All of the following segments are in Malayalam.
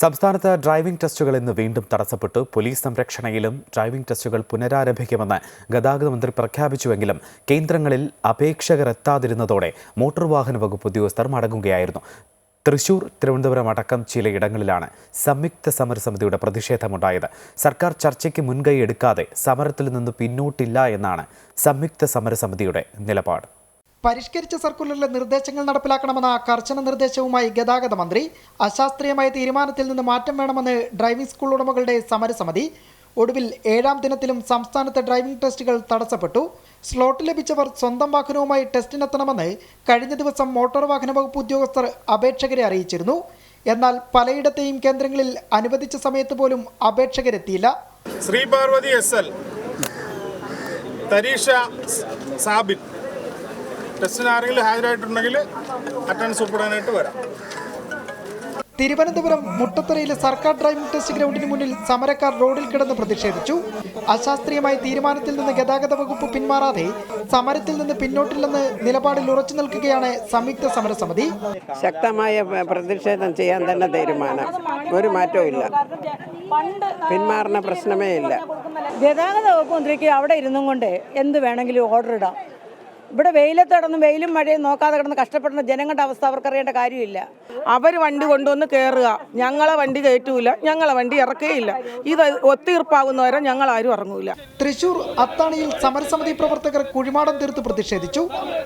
സംസ്ഥാനത്ത് ഡ്രൈവിംഗ് ടെസ്റ്റുകൾ ഇന്ന് വീണ്ടും തടസ്സപ്പെട്ടു. പോലീസ് സംരക്ഷണയിലും ഡ്രൈവിംഗ് ടെസ്റ്റുകൾ പുനരാരംഭിക്കുമെന്ന് ഗതാഗത മന്ത്രി പ്രഖ്യാപിച്ചുവെങ്കിലും കേന്ദ്രങ്ങളിൽ അപേക്ഷകർ എത്താതിരുന്നതോടെ മോട്ടോർ വാഹന വകുപ്പ് ഉദ്യോഗസ്ഥർ മടങ്ങുകയായിരുന്നു. തൃശൂർ തിരുവനന്തപുരം അടക്കം ചിലയിടങ്ങളിലാണ് സംയുക്ത സമരസമിതിയുടെ പ്രതിഷേധമുണ്ടായത്. സർക്കാർ ചർച്ചയ്ക്ക് മുൻകൈ എടുക്കാതെ സമരത്തിൽ നിന്ന് പിന്നോട്ടില്ല എന്നാണ് സംയുക്ത സമരസമിതിയുടെ നിലപാട്. പരിഷ്കരിച്ച സർക്കുലറിലെ നിർദ്ദേശങ്ങൾ നടപ്പിലാക്കണമെന്ന കർശന നിർദ്ദേശവുമായി ഗതാഗത മന്ത്രി അശാസ്ത്രീയമായ തീരുമാനത്തിൽ നിന്ന് മാറ്റം വേണമെന്ന് ഡ്രൈവിംഗ് സ്കൂൾ ഉടമകളുടെ സമരസമിതി ഒടുവിൽ ഏഴാം ദിനത്തിലും സംസ്ഥാനത്തെ ഡ്രൈവിംഗ് ടെസ്റ്റുകൾ തടസ്സപ്പെട്ടു. സ്ലോട്ട് ലഭിച്ചവർ സ്വന്തം വാഹനവുമായി ടെസ്റ്റിനെത്തണമെന്ന് കഴിഞ്ഞ ദിവസം മോട്ടോർ വാഹന വകുപ്പ് ഉദ്യോഗസ്ഥർ അപേക്ഷകരെ അറിയിച്ചിരുന്നു. എന്നാൽ പലയിടത്തെയും കേന്ദ്രങ്ങളിൽ അനുവദിച്ച സമയത്ത് പോലും അപേക്ഷകരെത്തിയില്ല. ശ്രീ പാർവതി എസ് എൽ തരീഷ സാബിൻ ടെസ്റ്റിന് ആരെങ്കിലും ഹാജരായിട്ടുണ്ടെങ്കിൽ അറ്റൻഡൻസ് ഒപ്പിടാനായിട്ട് വരാം. തിരുവനന്തപുരം മുട്ടത്തറയിലെ സർക്കാർ ഡ്രൈവിംഗ് ടെസ്റ്റ് ഗ്രൗണ്ടിന് മുന്നിൽ സമരക്കാർ റോഡിൽ കിടന്ന് പ്രതിഷേധിച്ചു. അശാസ്ത്രീയമായ തീരുമാനത്തിൽ നിന്ന് ഗതാഗത വകുപ്പ് പിന്മാറാതെ സമരത്തിൽ നിന്ന് പിന്നോട്ടില്ലെന്ന് നിലപാടിൽ ഉറച്ചു നിൽക്കുകയാണ് സംയുക്ത സമരസമിതി. ശക്തമായ പ്രതിഷേധം ചെയ്യാൻ തന്നെ തീരുമാനം. ഒരു മാറ്റവും ഇല്ല. പിന്മാറുന്ന പ്രശ്നമേ ഇല്ല. ഗതാഗത വകുപ്പ് മന്ത്രിക്ക് അവിടെ ഇരുന്നും കൊണ്ട് എന്ത് വേണമെങ്കിലും ഓർഡർ ഇടാം. ഇവിടെ വെയിലത്ത് കിടന്ന് വെയിലും മഴയും നോക്കാതെ കിടന്ന് കഷ്ടപ്പെടുന്ന ജനങ്ങളുടെ അവസ്ഥ അവർക്കറിയേണ്ട കാര്യമില്ല. അവർ വണ്ടി കൊണ്ടുവന്ന് കയറുക ഞങ്ങളെ വണ്ടി കയറ്റൂല. ഞങ്ങളെ വണ്ടി ഇറക്കുകയില്ല ഇത് ഒത്തീർപ്പാകുന്നവരെ ഞങ്ങൾ ആരും ഇറങ്ങൂല. തൃശൂർ അത്താണിയിൽ സമരസമിതി പ്രവർത്തകർ കുഴിമാടം തീർത്ത് പ്രതിഷേധിച്ചു.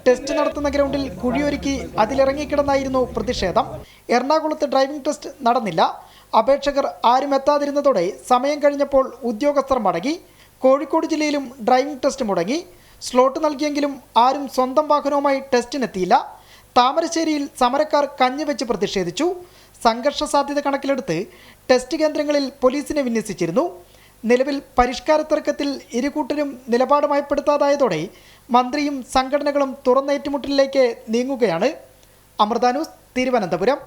ടെസ്റ്റ് നടത്തുന്ന ഗ്രൗണ്ടിൽ കുഴിയൊരുക്കി അതിലിറങ്ങിക്കിടന്നായിരുന്നു പ്രതിഷേധം. എറണാകുളത്ത് ഡ്രൈവിംഗ് ടെസ്റ്റ് നടന്നില്ല. അപേക്ഷകർ ആരും എത്താതിരുന്നതോടെ സമയം കഴിഞ്ഞപ്പോൾ ഉദ്യോഗസ്ഥർ മടങ്ങി. കോഴിക്കോട് ജില്ലയിലും ഡ്രൈവിംഗ് ടെസ്റ്റ് മുടങ്ങി. സ്ലോട്ട് നൽകിയെങ്കിലും ആരും സ്വന്തം വാഹനവുമായി ടെസ്റ്റിനെത്തിയില്ല. താമരശ്ശേരിയിൽ സമരക്കാർ കഞ്ഞിവെച്ച് പ്രതിഷേധിച്ചു. സംഘർഷ സാധ്യത കണക്കിലെടുത്ത് ടെസ്റ്റ് കേന്ദ്രങ്ങളിൽ പോലീസിനെ വിന്യസിച്ചിരുന്നു. നിലവിൽ പരിഷ്കാര തർക്കത്തിൽ ഇരുകൂട്ടരും നിലപാടുമായപ്പെടുത്താതായതോടെ മന്ത്രിയും സംഘടനകളും തുറന്ന ഏറ്റുമുട്ടലിലേക്ക് നീങ്ങുകയാണ്. അമൃത തിരുവനന്തപുരം.